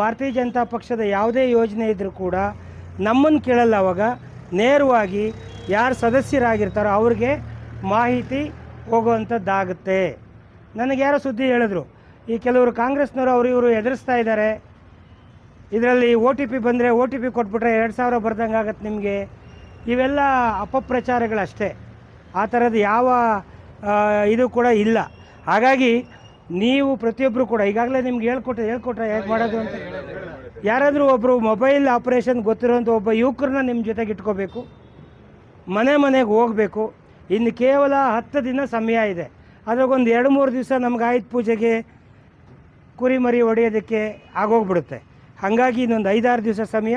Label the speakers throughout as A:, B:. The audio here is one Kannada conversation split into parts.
A: ಭಾರತೀಯ ಜನತಾ ಪಕ್ಷದ ಯಾವುದೇ ಯೋಜನೆ ಇದ್ದರೂ ಕೂಡ ನಮ್ಮನ್ನು ಕೇಳಲ್ಲ ಅವಾಗ. ನೇರವಾಗಿ ಯಾರು ಸದಸ್ಯರಾಗಿರ್ತಾರೋ ಅವ್ರಿಗೆ ಮಾಹಿತಿ ಹೋಗುವಂಥದ್ದಾಗುತ್ತೆ. ನನಗೆ ಯಾರೋ ಸುದ್ದಿ ಹೇಳಿದ್ರು. ಈ ಕೆಲವರು ಕಾಂಗ್ರೆಸ್ನವರು ಅವರು ಇವರು ಎದುರಿಸ್ತಾ ಇದ್ದಾರೆ. ಇದರಲ್ಲಿ ಒ ಟಿ ಪಿ ಬಂದರೆ ಒ ಟಿ ಪಿ ಕೊಟ್ಬಿಟ್ರೆ ಎರಡು ಸಾವಿರ ಬರ್ದಂಗೆ ಆಗತ್ತೆ ನಿಮಗೆ. ಇವೆಲ್ಲ ಅಪಪ್ರಚಾರಗಳಷ್ಟೇ. ಆ ಥರದ್ದು ಯಾವ ಇದು ಕೂಡ ಇಲ್ಲ. ಹಾಗಾಗಿ ನೀವು ಪ್ರತಿಯೊಬ್ಬರು ಕೂಡ, ಈಗಾಗಲೇ ನಿಮ್ಗೆ ಹೇಳ್ಕೊಟ್ರೆ ಹೇಳ್ಕೊಟ್ರೆ ಹೇಗೆ ಮಾಡೋದು ಅಂತ? ಯಾರಾದರೂ ಒಬ್ಬರು ಮೊಬೈಲ್ ಆಪರೇಷನ್ ಗೊತ್ತಿರೋಂಥ ಒಬ್ಬ ಯುವಕರನ್ನ ನಿಮ್ಮ ಜೊತೆಗೆ ಇಟ್ಕೋಬೇಕು. ಮನೆ ಮನೆಗೆ ಹೋಗಬೇಕು. ಇನ್ನು ಕೇವಲ ಹತ್ತು ದಿನ ಸಮಯ ಇದೆ. ಅದ್ರಾಗೊಂದು ಎರಡು ಮೂರು ದಿವಸ ನಮ್ಗೆ ಆಯುಧ ಪೂಜೆಗೆ ಕುರಿ ಮರಿ ಹೊಡೆಯೋದಕ್ಕೆ ಆಗೋಗ್ಬಿಡುತ್ತೆ. ಹಾಗಾಗಿ ಇನ್ನೊಂದು ಐದಾರು ದಿವಸ ಸಮಯ.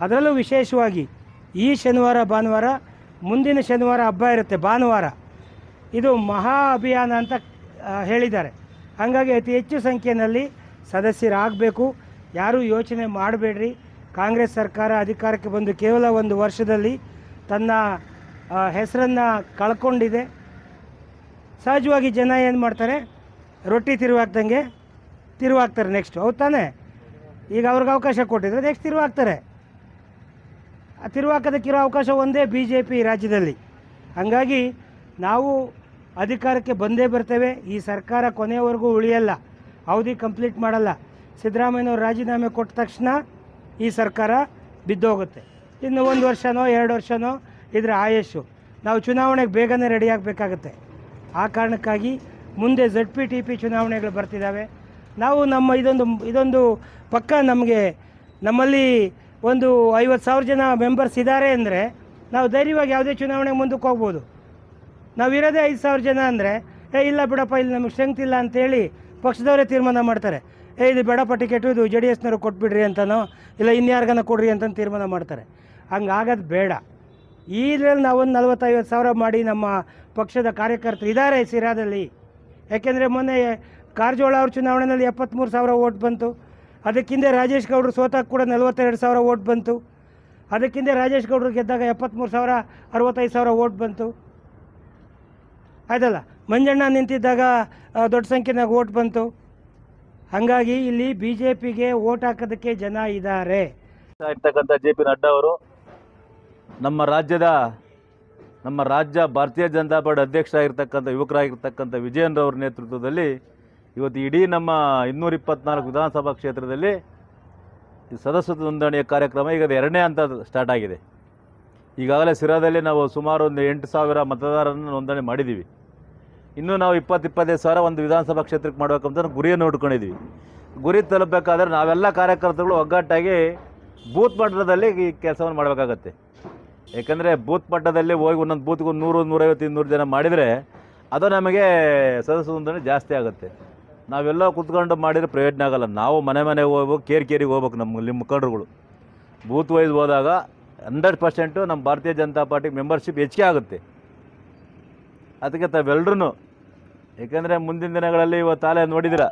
A: ಅದರಲ್ಲೂ ವಿಶೇಷವಾಗಿ ಈ ಶನಿವಾರ, ಭಾನುವಾರ, ಮುಂದಿನ ಶನಿವಾರ ಹಬ್ಬ ಇರುತ್ತೆ, ಭಾನುವಾರ. ಇದು ಮಹಾ ಅಭಿಯಾನ ಅಂತ ಹೇಳಿದ್ದಾರೆ. ಹಾಗಾಗಿ ಅತಿ ಹೆಚ್ಚು ಸಂಖ್ಯೆಯಲ್ಲಿ ಸದಸ್ಯರಾಗಬೇಕು. ಯಾರೂ ಯೋಚನೆ ಮಾಡಬೇಡ್ರಿ. ಕಾಂಗ್ರೆಸ್ ಸರ್ಕಾರ ಅಧಿಕಾರಕ್ಕೆ ಬಂದು ಕೇವಲ ಒಂದು ವರ್ಷದಲ್ಲಿ ತನ್ನ ಹೆಸರನ್ನು ಕಳ್ಕೊಂಡಿದೆ. ಸಹಜವಾಗಿ ಜನ ಏನು ಮಾಡ್ತಾರೆ? ರೊಟ್ಟಿ ತಿರುವಾಗ್ದಂಗೆ ತಿರುವಾಗ್ತಾರೆ ನೆಕ್ಸ್ಟ್ ಹೌದು ತಾನೇ? ಈಗ ಅವ್ರಿಗೆ ಅವಕಾಶ ಕೊಟ್ಟಿದ್ರೆ ನೆಕ್ಸ್ಟ್ ತಿರುವಾಗ್ತಾರೆ. ತಿರುವಾಕೋದಕ್ಕಿರೋ ಅವಕಾಶ ಒಂದೇ ಬಿ ಜೆ ಪಿ ರಾಜ್ಯದಲ್ಲಿ. ಹಾಗಾಗಿ ನಾವು ಅಧಿಕಾರಕ್ಕೆ ಬಂದೇ ಬರ್ತೇವೆ. ಈ ಸರ್ಕಾರ ಕೊನೆಯವರೆಗೂ ಉಳಿಯಲ್ಲ. ಅವಧಿ ಕಂಪ್ಲೀಟ್ ಮಾಡಲ್ಲ. ಸಿದ್ದರಾಮಯ್ಯನವರು ರಾಜೀನಾಮೆ ಕೊಟ್ಟ ತಕ್ಷಣ ಈ ಸರ್ಕಾರ ಬಿದ್ದೋಗುತ್ತೆ. ಇನ್ನು ಒಂದು ವರ್ಷನೋ, ಎರಡು ವರ್ಷನೋ ಇದರ ಆಯಸ್ಸು. ನಾವು ಚುನಾವಣೆಗೆ ಬೇಗನೆ ರೆಡಿ ಆಗಬೇಕಾಗತ್ತೆ. ಆ ಕಾರಣಕ್ಕಾಗಿ ಮುಂದೆ ಝಡ್ ಪಿ ಟಿ ಪಿ ಚುನಾವಣೆಗಳು ಬರ್ತಿದ್ದಾವೆ ನಾವು ನಮ್ಮ ಇದೊಂದು ಇದೊಂದು ಪಕ್ಕ ನಮಗೆ, ನಮ್ಮಲ್ಲಿ ಒಂದು ಐವತ್ತು ಸಾವಿರ ಜನ ಮೆಂಬರ್ಸ್ ಇದ್ದಾರೆ ಅಂದರೆ ನಾವು ಧೈರ್ಯವಾಗಿ ಯಾವುದೇ ಚುನಾವಣೆಗೆ ಮುಂದಕ್ಕೆ ಹೋಗ್ಬೋದು. ನಾವು ಇರೋದೇ ಐದು ಸಾವಿರ ಜನ ಅಂದರೆ, ಏ, ಇಲ್ಲ ಬಿಡಪ್ಪ, ಇಲ್ಲಿ ನಮಗೆ ಸ್ಟ್ರೆಂತ್ ಇಲ್ಲ ಅಂತೇಳಿ ಪಕ್ಷದವರೇ ತೀರ್ಮಾನ ಮಾಡ್ತಾರೆ. ಏ, ಇದು ಬೇಡಪ್ಪ ಟಿಕೆಟು, ಇದು ಜೆ ಡಿ ಎಸ್ನವ್ರು ಕೊಟ್ಬಿಡ್ರಿ ಅಂತನೋ, ಇಲ್ಲ ಇನ್ಯಾರಿಗಾನ ಕೊಡ್ರಿ ಅಂತ ತೀರ್ಮಾನ ಮಾಡ್ತಾರೆ. ಹಂಗಾಗೋದು ಬೇಡ. ಈದ್ರಲ್ಲಿ ನಾವೊಂದು ನಲ್ವತ್ತೈವತ್ತು ಸಾವಿರ ಮಾಡಿ ನಮ್ಮ ಪಕ್ಷದ ಕಾರ್ಯಕರ್ತರು ಇದ್ದಾರೆ ಸಿರಾದಲ್ಲಿ. ಯಾಕೆಂದರೆ ಮೊನ್ನೆ ಕಾರಜೋಳ ಅವ್ರ ಚುನಾವಣೆಯಲ್ಲಿ ಎಪ್ಪತ್ತ್ಮೂರು ಸಾವಿರ ಓಟ್ ಬಂತು. ಅದಕ್ಕಿಂತ ರಾಜೇಶ್ ಗೌಡರು ಸೋತಾಗ ಕೂಡ ನಲವತ್ತೆರಡು ಸಾವಿರ ಓಟ್ ಬಂತು. ಅದಕ್ಕಿಂತ ರಾಜೇಶ್ ಗೌಡರು ಗೆದ್ದಾಗ ಎಪ್ಪತ್ತ್ಮೂರು ಸಾವಿರ, ಅರವತ್ತೈದು ಸಾವಿರ ಓಟ್ ಬಂತು. ಆಯ್ತಲ್ಲ ಮಂಜಣ್ಣ ನಿಂತಿದ್ದಾಗ ದೊಡ್ಡ ಸಂಖ್ಯೆನಾಗ ಓಟ್ ಬಂತು. ಹಾಗಾಗಿ ಇಲ್ಲಿ ಬಿ ಜೆ ಪಿಗೆ ಓಟ್ ಹಾಕೋದಕ್ಕೆ ಜನ ಇದ್ದಾರೆ.
B: ಇರ್ತಕ್ಕಂಥ ಜೆ ಪಿ ನಡ್ಡಾ ಅವರು, ನಮ್ಮ ರಾಜ್ಯದ, ನಮ್ಮ ರಾಜ್ಯ ಭಾರತೀಯ ಜನತಾ ಪಾರ್ಟಿ ಅಧ್ಯಕ್ಷರಾಗಿರ್ತಕ್ಕಂಥ ಯುವಕರಾಗಿರ್ತಕ್ಕಂಥ ವಿಜಯನ್ರವ್ರ ನೇತೃತ್ವದಲ್ಲಿ ಇವತ್ತು ಇಡೀ ನಮ್ಮ ಇನ್ನೂರ ಇಪ್ಪತ್ನಾಲ್ಕು ವಿಧಾನಸಭಾ ಕ್ಷೇತ್ರದಲ್ಲಿ ಈ ಸದಸ್ಯ ನೋಂದಣಿಯ ಕಾರ್ಯಕ್ರಮ ಈಗ ಎರಡನೇ ಹಂತ ಸ್ಟಾರ್ಟ್ ಆಗಿದೆ. ಈಗಾಗಲೇ ಸಿರಾದಲ್ಲಿ ನಾವು ಸುಮಾರು ಒಂದು ಎಂಟು ಸಾವಿರ ಮತದಾರರನ್ನು ನೋಂದಣಿ ಮಾಡಿದ್ದೀವಿ. ಇನ್ನೂ ನಾವು ಇಪ್ಪತ್ತು ಇಪ್ಪತ್ತೈದು ಸಾವಿರ ಒಂದು ವಿಧಾನಸಭಾ ಕ್ಷೇತ್ರಕ್ಕೆ ಮಾಡಬೇಕಂತ ಗುರಿಯನ್ನು ಇಟ್ಕೊಂಡಿದ್ದೀವಿ ಗುರಿ ತಲುಪಬೇಕಾದ್ರೆ ನಾವೆಲ್ಲ ಕಾರ್ಯಕರ್ತರುಗಳು ಒಗ್ಗಟ್ಟಾಗಿ ಬೂತ್ ಮಟ್ಟದಲ್ಲಿ ಈ ಕೆಲಸವನ್ನು ಮಾಡಬೇಕಾಗತ್ತೆ. ಏಕೆಂದರೆ ಬೂತ್ ಮಟ್ಟದಲ್ಲಿ ಹೋಗಿ ಒಂದೊಂದು ಬೂತ್ಗೂ ನೂರು, ನೂರೈವತ್ತು, ಇನ್ನೂರು ಜನ ಮಾಡಿದರೆ ಅದು ನಮಗೆ ಸದಸ್ಯ ನೋಂದಣಿ ಜಾಸ್ತಿ ಆಗುತ್ತೆ. ನಾವೆಲ್ಲ ಕುತ್ಕೊಂಡು ಮಾಡಿದರೆ ಪ್ರಯೋಜನ ಆಗಲ್ಲ. ನಾವು ಮನೆ ಮನೆಗೆ ಹೋಗ್ಬೇಕು, ಕೇರ್ ಕೇರಿಗೆ ಹೋಗ್ಬೇಕು ನಮ್ಮ ನಿಮ್ಮ ಮುಖಂಡರುಗಳು. ಬೂತ್ ವೈಸ್ ಹೋದಾಗ ಹಂಡ್ರೆಡ್ ಪರ್ಸೆಂಟು ನಮ್ಮ ಭಾರತೀಯ ಜನತಾ ಪಾರ್ಟಿ ಮೆಂಬರ್ಶಿಪ್ ಹೆಚ್ಚಿಗೆ ಆಗುತ್ತೆ. ಅದಕ್ಕೆ ತಾವೆಲ್ಲರೂ ಏಕೆಂದರೆ ಮುಂದಿನ ದಿನಗಳಲ್ಲಿ ಇವತ್ತಾಲೆ ನೋಡಿದಿರ,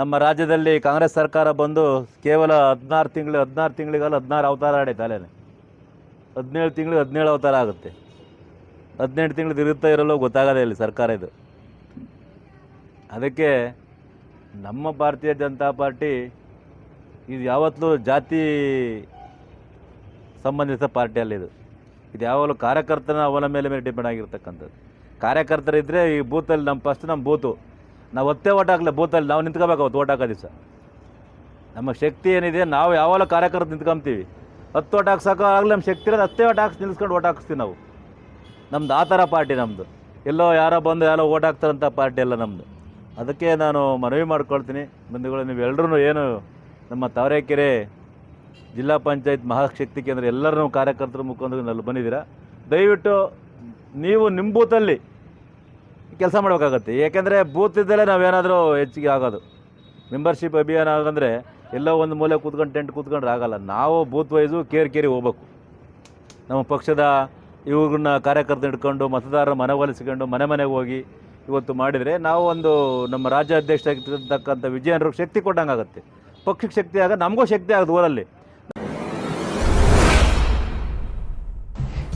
B: ನಮ್ಮ ರಾಜ್ಯದಲ್ಲಿ ಕಾಂಗ್ರೆಸ್ ಸರ್ಕಾರ ಬಂದು ಕೇವಲ ಹದಿನಾರು ತಿಂಗಳು, ಹದಿನಾರು ತಿಂಗಳಿಗಲ್ಲ ಹದಿನಾರು ಅವತಾರ ಆಡೈತೆ ಅಲ್ಲೇನೆ ಹದಿನೇಳು ತಿಂಗಳು, ಹದಿನೇಳು ಅವತಾರ ಆಗುತ್ತೆ. ಹದಿನೆಂಟು ತಿಂಗಳು ಇರುತ್ತಾ ಇರಲ್ಲೋ ಗೊತ್ತಾಗದೇ ಇಲ್ಲಿ ಸರ್ಕಾರ ಇದು. ಅದಕ್ಕೆ ನಮ್ಮ ಭಾರತೀಯ ಜನತಾ ಪಾರ್ಟಿ ಇದು ಯಾವತ್ತೂ ಜಾತಿ ಸಂಬಂಧಿತ ಪಾರ್ಟಿಯಲ್ಲಿ ಇದು. ಇದು ಯಾವಾಗಲೂ ಕಾರ್ಯಕರ್ತನ ಅವನ ಮೇಲೆ ಮೇಲೆ ಡಿಪೆಂಡ್ ಆಗಿರ್ತಕ್ಕಂಥದ್ದು. ಕಾರ್ಯಕರ್ತರಿದ್ದರೆ ಈ ಬೂತಲ್ಲಿ ನಮ್ಮ ಫಸ್ಟ್ ನಮ್ಮ ಬೂತು. ನಾವು ಒತ್ತೆ ಓಟ್ ಹಾಕಲಿ ಬೂತಲ್ಲಿ ನಾವು ನಿಂತ್ಕೋಬೇಕು ಅವತ್ತು ಓಟ್ ದಿವಸ ನಮ್ಮ ಶಕ್ತಿ ಏನಿದೆ, ನಾವು ಯಾವಾಗಲೂ ಕಾರ್ಯಕರ್ತ ನಿಂತ್ಕೊಂತೀವಿ. ಹತ್ತು ಓಟ್ ಹಾಕ್ಸೋಕೆ ಆಗಲಿ ನಮ್ಮ ಶಕ್ತಿ ಇರೋದು ಹತ್ತೇ ಓಟ್ ಹಾಕ್ಸಿ ನಿಲ್ಸ್ಕೊಂಡು ಓಟ್ ಹಾಕಿಸ್ತೀವಿ ನಾವು. ನಮ್ದು ಆ ಥರ ಪಾರ್ಟಿ ನಮ್ಮದು ಎಲ್ಲೋ ಯಾರೋ ಬಂದು ಯಾರೋ ಓಟ್ ಹಾಕ್ತಾರಂಥ ಪಾರ್ಟಿ ಎಲ್ಲ ನಮ್ಮದು ಅದಕ್ಕೆ ನಾನು ಮನವಿ ಮಾಡ್ಕೊಳ್ತೀನಿ. ಬಂಧುಗಳು ನೀವೆಲ್ಲರೂ ಏನು ನಮ್ಮ ತಾವರೆಕೆರೆ ಜಿಲ್ಲಾ ಪಂಚಾಯತ್ ಮಹಾಶಕ್ತಿ ಕೇಂದ್ರ ಎಲ್ಲರೂ ಕಾರ್ಯಕರ್ತರು ಮುಖಾಂತರ ಅಲ್ಲಿ ಬಂದಿದ್ದೀರಾ? ದಯವಿಟ್ಟು ನೀವು ನಿಮ್ಮ ಬೂತಲ್ಲಿ ಕೆಲಸ ಮಾಡಬೇಕಾಗತ್ತೆ. ಏಕೆಂದರೆ ಬೂತಿದ್ದಲ್ಲೇ ನಾವೇನಾದರೂ ಹೆಚ್ಚಿಗೆ ಆಗೋದು. ಮೆಂಬರ್ಶಿಪ್ ಅಭಿಯಾನ ಆಗಂದರೆ ಎಲ್ಲೋ ಒಂದು ಮೂಲೆ ಕೂತ್ಕೊಂಡು ಟೆಂಟ್ ಕೂತ್ಕೊಂಡ್ರೆ ಆಗೋಲ್ಲ. ನಾವು ಬೂತ್ ವೈಸು ಕೇರ್ ಕೇರಿ ಹೋಗ್ಬೇಕು. ನಮ್ಮ ಪಕ್ಷದ ಇವ್ರನ್ನ ಕಾರ್ಯಕರ್ತರು ಹಿಡ್ಕೊಂಡು, ಮತದಾರರ ಮನವೊಲಿಸ್ಕೊಂಡು ಮನೆ ಮನೆಗೆ ಹೋಗಿ ಇವತ್ತು ಮಾಡಿದರೆ ನಾವು ಒಂದು ನಮ್ಮ ರಾಜ್ಯ ಅಧ್ಯಕ್ಷರಾಗಿರ್ತಕ್ಕಂಥ ವಿಜಯನರಿಗೆ ಶಕ್ತಿ ಕೊಟ್ಟಂಗೆ ಆಗುತ್ತೆ ಪಕ್ಷಕ್ಕೆ ಶಕ್ತಿ ಆಗ ನಮಗೂ ಶಕ್ತಿ ಆಗೋದು ಊರಲ್ಲಿ.